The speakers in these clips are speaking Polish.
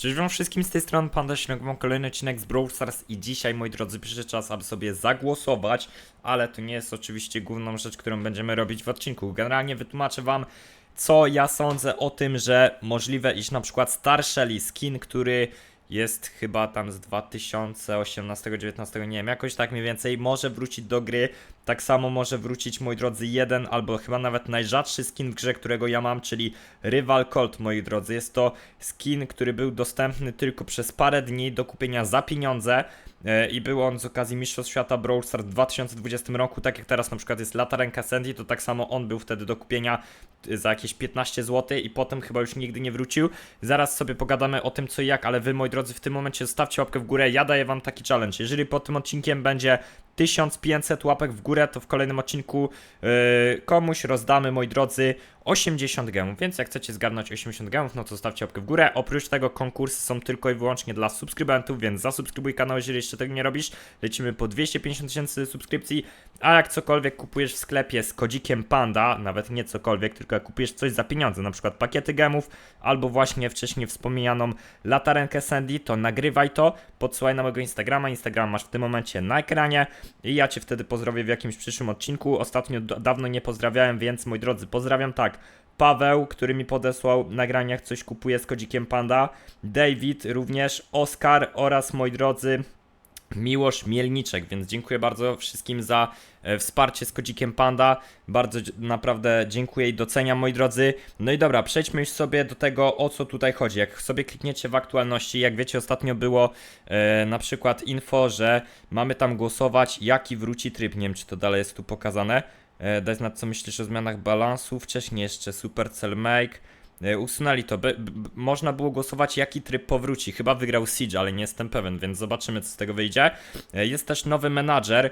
Cześć wam wszystkim z tej strony Panda Śnieg, mam kolejny odcinek z Brawl Stars i dzisiaj, moi drodzy, przyszedł czas, aby sobie zagłosować, ale to nie jest oczywiście główną rzecz, którą będziemy robić w odcinku. Generalnie wytłumaczę wam, co ja sądzę o tym, że możliwe, iż na przykład Star Shelly skin, który jest chyba tam z 2018-19, nie wiem, jakoś tak mniej więcej, może wrócić do gry. Tak samo może wrócić, moi drodzy, jeden albo chyba nawet najrzadszy skin w grze, którego ja mam, czyli Rival Colt, moi drodzy. Jest to skin, który był dostępny tylko przez parę dni do kupienia za pieniądze i był on z okazji Mistrzostw Świata Brawl Stars w 2020 roku, tak jak teraz na przykład jest Latarenka Sandy, to tak samo on był wtedy do kupienia e, za jakieś 15 zł i potem chyba już nigdy nie wrócił. Zaraz sobie pogadamy o tym co i jak, ale wy moi drodzy w tym momencie zostawcie łapkę w górę, ja daję wam taki challenge. Jeżeli pod tym odcinkiem będzie 1500 łapek w górę, to w kolejnym odcinku yy, komuś rozdamy, moi drodzy, 80 gemów. Więc jak chcecie zgarnąć 80 gemów, no to zostawcie łapkę w górę. Oprócz tego konkursy są tylko i wyłącznie dla subskrybentów, więc zasubskrybuj kanał, jeżeli jeszcze tego nie robisz. Lecimy po 250 tysięcy subskrypcji, a jak cokolwiek kupujesz w sklepie z kodzikiem Panda, nawet nie cokolwiek, tylko jak kupujesz coś za pieniądze, na przykład pakiety gemów, albo właśnie wcześniej wspomnianą latarenkę Sandy, to nagrywaj to, podsyłaj na mojego Instagrama. Instagram masz w tym momencie na ekranie i ja Cię wtedy pozdrowię w jakimś przyszłym odcinku. Ostatnio dawno nie pozdrawiałem, więc moi drodzy, pozdrawiam tak. Paweł, który mi podesłał nagrania, jak coś kupuje z kodzikiem Panda, David również, Oskar oraz moi drodzy, Miłosz Mielniczek, więc dziękuję bardzo wszystkim za e, wsparcie z kodzikiem Panda. Bardzo naprawdę dziękuję i doceniam, moi drodzy. No i dobra, przejdźmy już sobie do tego, o co tutaj chodzi. Jak sobie klikniecie w aktualności, jak wiecie, ostatnio było e, na przykład info, że mamy tam głosować, jaki wróci tryb. Nie wiem, czy to dalej jest tu pokazane. E, daj znać, co myślisz o zmianach balansu. Wcześniej jeszcze Supercell Make. E, Usunęli to. Be, b, można było głosować, jaki tryb powróci. Chyba wygrał Siege, ale nie jestem pewien, więc zobaczymy, co z tego wyjdzie. E, Jest też nowy menadżer,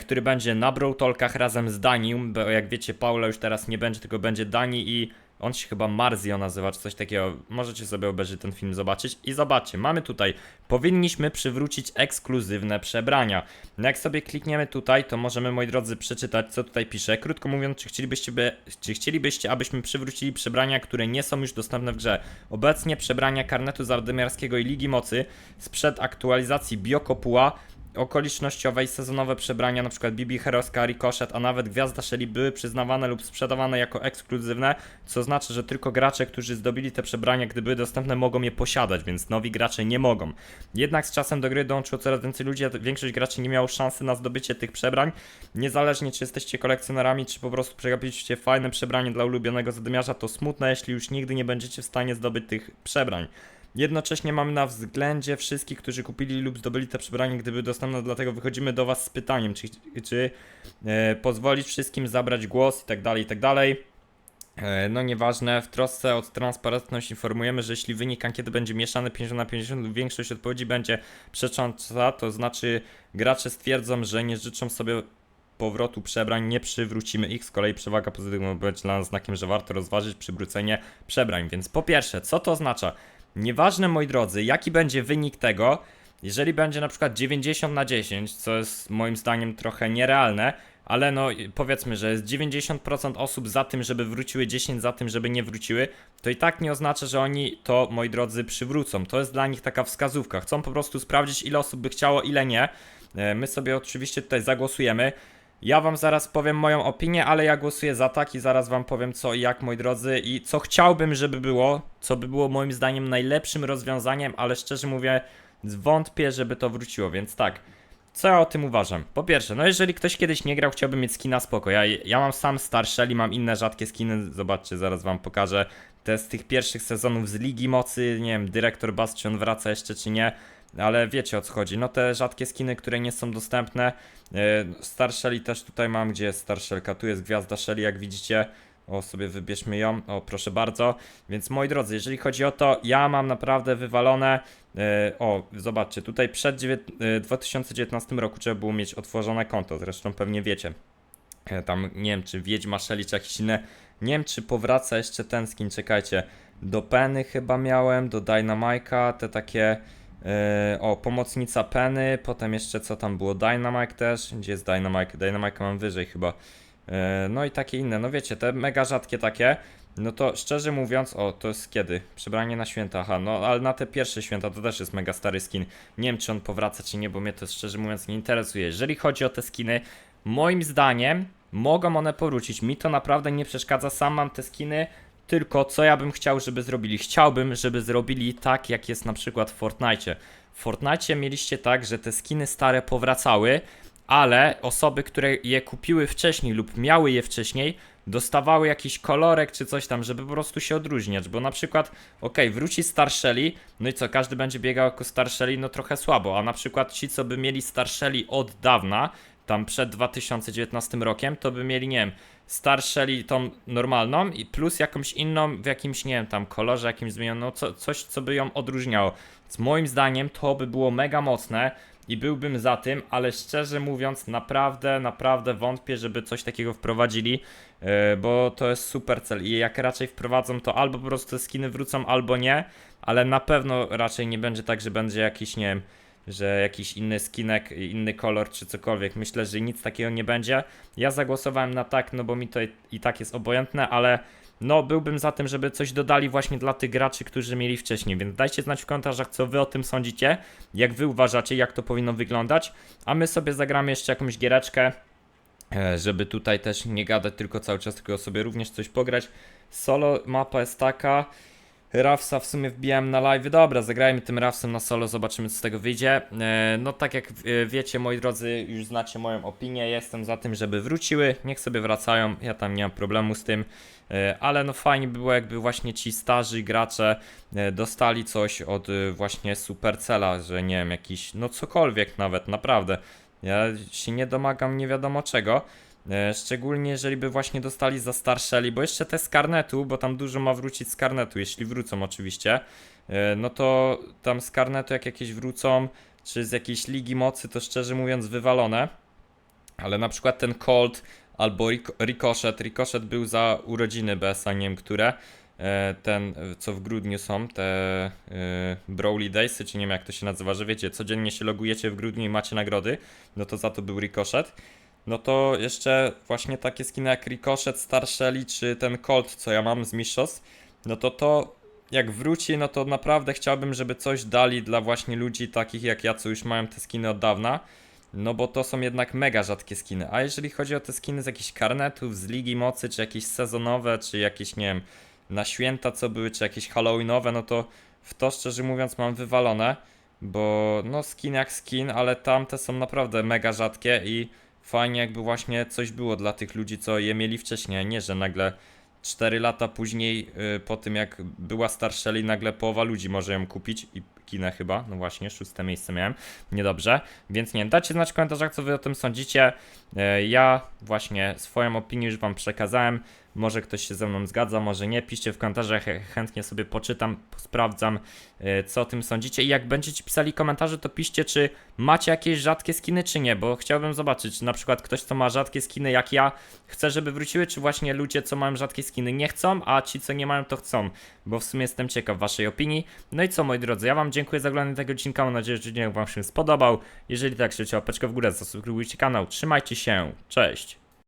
który będzie na Brawl razem z Danium, bo jak wiecie, Paula już teraz nie będzie, tylko będzie Dani i on się chyba Marzio nazywa, czy coś takiego. Możecie sobie obejrzeć ten film, zobaczyć. I zobaczcie, mamy tutaj, powinniśmy przywrócić ekskluzywne przebrania. No jak sobie klikniemy tutaj, to możemy, moi drodzy, przeczytać, co tutaj pisze. Krótko mówiąc, czy chcielibyście, by, czy chcielibyście abyśmy przywrócili przebrania, które nie są już dostępne w grze. Obecnie przebrania karnetu Zardymiarskiego i Ligi Mocy sprzed aktualizacji Biokopuła okolicznościowe i sezonowe przebrania, np. Bibi Heroska, Ricochet, a nawet Gwiazda Shelly były przyznawane lub sprzedawane jako ekskluzywne, co znaczy, że tylko gracze, którzy zdobili te przebrania, gdy były dostępne, mogą je posiadać, więc nowi gracze nie mogą. Jednak z czasem do gry dołączyło coraz więcej ludzi, a większość graczy nie miało szansy na zdobycie tych przebrań. Niezależnie czy jesteście kolekcjonerami, czy po prostu przegapiliście fajne przebranie dla ulubionego zadymiarza, to smutne, jeśli już nigdy nie będziecie w stanie zdobyć tych przebrań. Jednocześnie mamy na względzie wszystkich, którzy kupili lub zdobyli te przebranie, gdyby dostępne, dlatego wychodzimy do Was z pytaniem, czy, czy e, pozwolić wszystkim zabrać głos i tak dalej, i tak dalej. E, No nieważne, w trosce o transparentność informujemy, że jeśli wynik ankiety będzie mieszany 50 na 50 lub większość odpowiedzi będzie przecząca, to znaczy gracze stwierdzą, że nie życzą sobie powrotu przebrań, nie przywrócimy ich. Z kolei przewaga pozytywna być dla nas znakiem, że warto rozważyć przywrócenie przebrań. Więc po pierwsze, co to oznacza? Nieważne, moi drodzy, jaki będzie wynik tego, jeżeli będzie na przykład 90 na 10, co jest moim zdaniem trochę nierealne, ale no powiedzmy, że jest 90% osób za tym, żeby wróciły, 10 za tym, żeby nie wróciły, to i tak nie oznacza, że oni to, moi drodzy, przywrócą. To jest dla nich taka wskazówka. Chcą po prostu sprawdzić, ile osób by chciało, ile nie. E, My sobie oczywiście tutaj zagłosujemy. Ja wam zaraz powiem moją opinię, ale ja głosuję za tak i zaraz wam powiem co i jak, moi drodzy, i co chciałbym, żeby było, co by było moim zdaniem najlepszym rozwiązaniem, ale szczerze mówię, wątpię, żeby to wróciło, więc tak. Co ja o tym uważam? Po pierwsze, no jeżeli ktoś kiedyś nie grał, chciałby mieć skina spoko. Ja, ja mam sam starsze i mam inne rzadkie skiny. Zobaczcie, zaraz wam pokażę. Te z tych pierwszych sezonów z Ligi Mocy, nie wiem, dyrektor Bastion wraca jeszcze czy nie, ale wiecie o co chodzi. No te rzadkie skiny, które nie są dostępne. E, Star Shelly też tutaj mam, gdzie jest Star Shelka. Tu jest Gwiazda Shelly, jak widzicie. O, sobie wybierzmy ją. O, proszę bardzo. Więc moi drodzy, jeżeli chodzi o to, ja mam naprawdę wywalone. E, o, zobaczcie, tutaj przed dziewię- e, 2019 roku trzeba było mieć otworzone konto, zresztą pewnie wiecie. Tam nie wiem, czy Wiedźma Shelly, czy jakieś inne. Nie wiem, czy powraca jeszcze ten skin, czekajcie. Do Penny chyba miałem, do Dynamike'a, te takie. E, o, pomocnica Penny, potem jeszcze co tam było? Dynamite też. Gdzie jest Dynamite? Dynamite mam wyżej chyba. E, No i takie inne, no wiecie, te mega rzadkie takie. No to szczerze mówiąc, o, to jest kiedy? Przebranie na święta, aha, no ale na te pierwsze święta to też jest mega stary skin. Nie wiem, czy on powraca, czy nie, bo mnie to szczerze mówiąc nie interesuje. Jeżeli chodzi o te skiny, moim zdaniem mogą one powrócić. Mi to naprawdę nie przeszkadza, sam mam te skiny. Tylko co ja bym chciał, żeby zrobili? Chciałbym, żeby zrobili tak, jak jest na przykład w Fortnite. W Fortnite mieliście tak, że te skiny stare powracały, ale osoby, które je kupiły wcześniej lub miały je wcześniej, dostawały jakiś kolorek czy coś tam, żeby po prostu się odróżniać, bo na przykład, okej, wróci Star Shelly, no i co, każdy będzie biegał jako Star Shelly, no trochę słabo, a na przykład ci, co by mieli Star Shelly od dawna, tam przed 2019 rokiem, to by mieli, nie wiem, Star Shelly tą normalną i plus jakąś inną w jakimś, nie wiem, tam kolorze jakimś zmienioną, no co, coś, co by ją odróżniało. Więc moim zdaniem to by było mega mocne i byłbym za tym, ale szczerze mówiąc, naprawdę, naprawdę wątpię, żeby coś takiego wprowadzili, yy, bo to jest super cel i jak raczej wprowadzą, to albo po prostu skiny wrócą, albo nie, ale na pewno raczej nie będzie tak, że będzie jakiś, nie wiem, że jakiś inny skinek, inny kolor czy cokolwiek. Myślę, że nic takiego nie będzie. Ja zagłosowałem na tak, no bo mi to i, tak jest obojętne, ale no byłbym za tym, żeby coś dodali właśnie dla tych graczy, którzy mieli wcześniej. Więc dajcie znać w komentarzach, co wy o tym sądzicie, jak wy uważacie, jak to powinno wyglądać. A my sobie zagramy jeszcze jakąś giereczkę, e, żeby tutaj też nie gadać tylko cały czas, tylko sobie również coś pograć. Solo mapa jest taka. Rafsa w sumie wbijałem na live. Dobra, zagrajmy tym Rafsem na solo, zobaczymy co z tego wyjdzie. E, no tak jak e, wiecie, moi drodzy, już znacie moją opinię, jestem za tym, żeby wróciły. Niech sobie wracają, ja tam nie mam problemu z tym. E, ale no fajnie by było, jakby właśnie ci starzy gracze dostali coś od właśnie Supercella, że nie wiem, jakiś, no cokolwiek nawet, naprawdę. Ja się nie domagam nie wiadomo czego. E, Szczególnie jeżeli by właśnie dostali za Starsheli, bo jeszcze te z karnetu, bo tam dużo ma wrócić z karnetu, jeśli wrócą oczywiście. E, No to tam z karnetu jak jakieś wrócą, czy z jakiejś ligi mocy, to szczerze mówiąc wywalone. Ale na przykład ten Colt albo Rico- Ricochet. Ricochet był za urodziny BS-a, nie wiem które. E, Ten, co w grudniu są, te e, Brawly Daysy, czy nie wiem jak to się nazywa, że wiecie, codziennie się logujecie w grudniu i macie nagrody. No to za to był Ricochet. No to jeszcze właśnie takie skiny jak Ricochet, Star Shelly czy ten Colt, co ja mam z Mistrzostw, no to to jak wróci, no to naprawdę chciałbym, żeby coś dali dla właśnie ludzi takich jak ja, co już mają te skiny od dawna. No bo to są jednak mega rzadkie skiny. A jeżeli chodzi o te skiny z jakichś karnetów, z Ligi Mocy, czy jakieś sezonowe, czy jakieś, nie wiem, na święta co były, czy jakieś halloweenowe, no to w to szczerze mówiąc mam wywalone. Bo no skin jak skin, ale tamte są naprawdę mega rzadkie i fajnie jakby właśnie coś było dla tych ludzi, co je mieli wcześniej, a nie, że nagle 4 lata później, y, po tym jak była Starsheli, nagle połowa ludzi może ją kupić i kinę chyba, no właśnie, szóste miejsce miałem, niedobrze, więc nie dajcie znać w komentarzach, co wy o tym sądzicie, E, ja właśnie swoją opinię już wam przekazałem, może ktoś się ze mną zgadza, może nie, piszcie w komentarzach, ch- chętnie sobie poczytam, sprawdzam, e, co o tym sądzicie i jak będziecie pisali komentarze, to piszcie, czy macie jakieś rzadkie skiny, czy nie, bo chciałbym zobaczyć, czy na przykład ktoś, co ma rzadkie skiny jak ja, chce, żeby wróciły, czy właśnie ludzie, co mają rzadkie skiny nie chcą, a ci, co nie mają, to chcą, bo w sumie jestem ciekaw waszej opinii. No i co, moi drodzy, ja wam dziękuję za oglądanie tego odcinka, mam nadzieję, że odcinek wam się spodobał. Jeżeli tak, śledźcie łapeczkę w górę, zasubskrybujcie kanał, trzymajcie się, cześć!